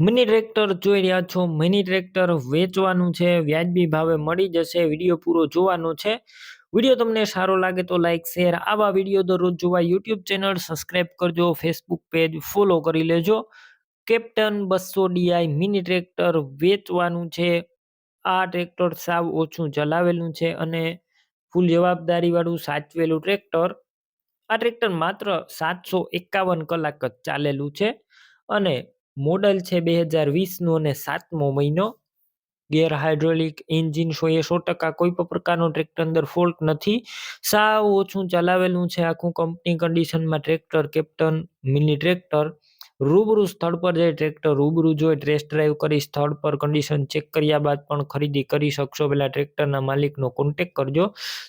Mini tractor જોઈ રહ્યા છો. મિની ટ્રેક્ટર વેચવાનું છે. વ્યાજબી ભાવે મળી જશે. વીડિયો પૂરો જોવાનો છે. વીડિયો તમને સારો લાગે તો લાઈક, શેર, આવા વીડિયો દરરોજ જોવા યુટ્યુબ ચેનલ સબસ્ક્રાઈબ કરજો. ફેસબુક પેજ ફોલો કરી લેજો. કેપ્ટન બસો ડીઆઈ મિની ટ્રેક્ટર વેચવાનું છે. આ ટ્રેક્ટર સાવ ઓછું ચલાવેલું છે અને ફૂલ જવાબદારીવાળું સાચવેલું ટ્રેક્ટર. આ ટ્રેક્ટર માત્ર સાતસો એકાવન કલાક જ ચાલેલું છે અને મોડલ છે બે હજાર વીસનું અને સાતમો મહિનો. ગેર હાઇડ્રોલિક એન્જિન સો એ સો ટકા કોઈ પણ પ્રકારનો ટ્રેક્ટર અંદર ફોલ્ટ નથી. સાવ ઓછું ચલાવેલું છે આખું કંપની કન્ડિશનમાં ટ્રેક્ટર કેપ્ટન મિની ટ્રેક્ટર. રૂબરૂ સ્થળ પર જઈ ટ્રેક્ટર રૂબરૂ જોઈ ટેસ્ટ ડ્રાઈવ કરી સ્થળ પર કન્ડિશન ચેક કર્યા બાદ પણ ખરીદી કરી શકશો. પહેલાં ટ્રેક્ટરના માલિકનો કોન્ટેક કરજો.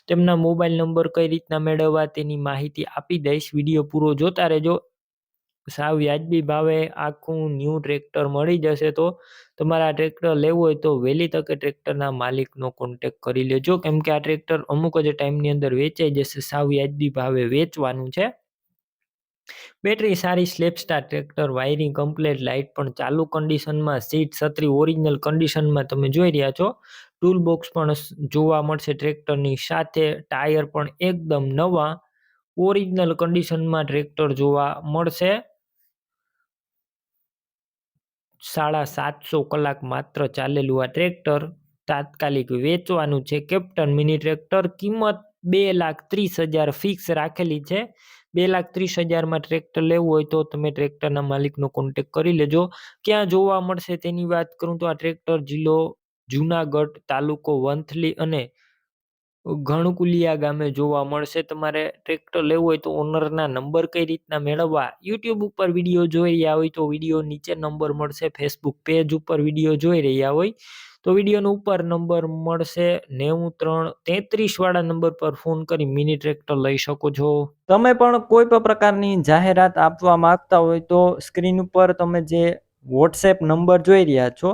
તેમના મોબાઈલ નંબર કઈ રીતના મેળવવા તેની માહિતી આપી દઈશ. વીડિયો પૂરો જોતા રહેજો. સાવ વ્યાજબી ભાવે આખું ન્યૂ ટ્રેક્ટર મળી જશે તો તમારે આ ટ્રેક્ટર લેવું હોય તો વહેલી તકે ટ્રેક્ટરના માલિકનો કોન્ટેક કરી લેજો. કેમ કે આ ટ્રેક્ટર અમુક જ ટાઈમની અંદર વેચાઈ જશે, સાવ વ્યાજબી ભાવે વેચવાનું છે. બેટરી સારી સ્લેપ સ્ટાર ટ્રેક્ટર વાયરિંગ કમ્પ્લેટ લાઇટ પણ ચાલુ કન્ડિશનમાં સીટ છત્રી ઓરિજિનલ કન્ડિશનમાં તમે જોઈ રહ્યા છો. ટૂલ બોક્સ પણ જોવા મળશે ટ્રેક્ટરની સાથે ટાયર પણ એકદમ નવા ઓરિજિનલ કન્ડિશનમાં ટ્રેક્ટર જોવા મળશે. સાડા સાતસો કલાક માત્ર ચાલેલું આ ટ્રેક્ટર તાત્કાલિક વેચવાનું છે. કેપ્ટન મિની ટ્રેક્ટર કિંમત બે લાખ ત્રીસ હજાર ફિક્સ રાખેલી છે. બે લાખ ત્રીસ હજારમાં ટ્રેક્ટર લેવું હોય તો તમે ટ્રેક્ટરના માલિકનો કોન્ટેક કરી લેજો. ક્યાં જોવા મળશે તેની વાત કરું તો આ ટ્રેક્ટર જિલ્લો જુનાગઢ તાલુકો વંથલી અને ઘણકુલિયા ગામે જોવા મળશે. તમારે ટ્રેક્ટર લેવું હોય તો ઓનરના નંબર કઈ રીતના મેળવવા? યુટ્યુબ ઉપર વીડિયો જોઈ રહ્યા હોય તો વીડિયો નીચે નંબર મળશે. ફેસબુક પેજ ઉપર વીડિયો જોઈ રહ્યા હોય તો વિડીયોનો ઉપર નંબર મળશે. નેવું, ત્રણ, તેત્રીસ વાળા નંબર પર ફોન કરી મિની ટ્રેક્ટર લઈ શકો છો. તમે પણ કોઈ પણ પ્રકારની જાહેરાત આપવા માંગતા હોય તો સ્ક્રીન ઉપર તમે જે વોટ્સએપ નંબર જોઈ રહ્યા છો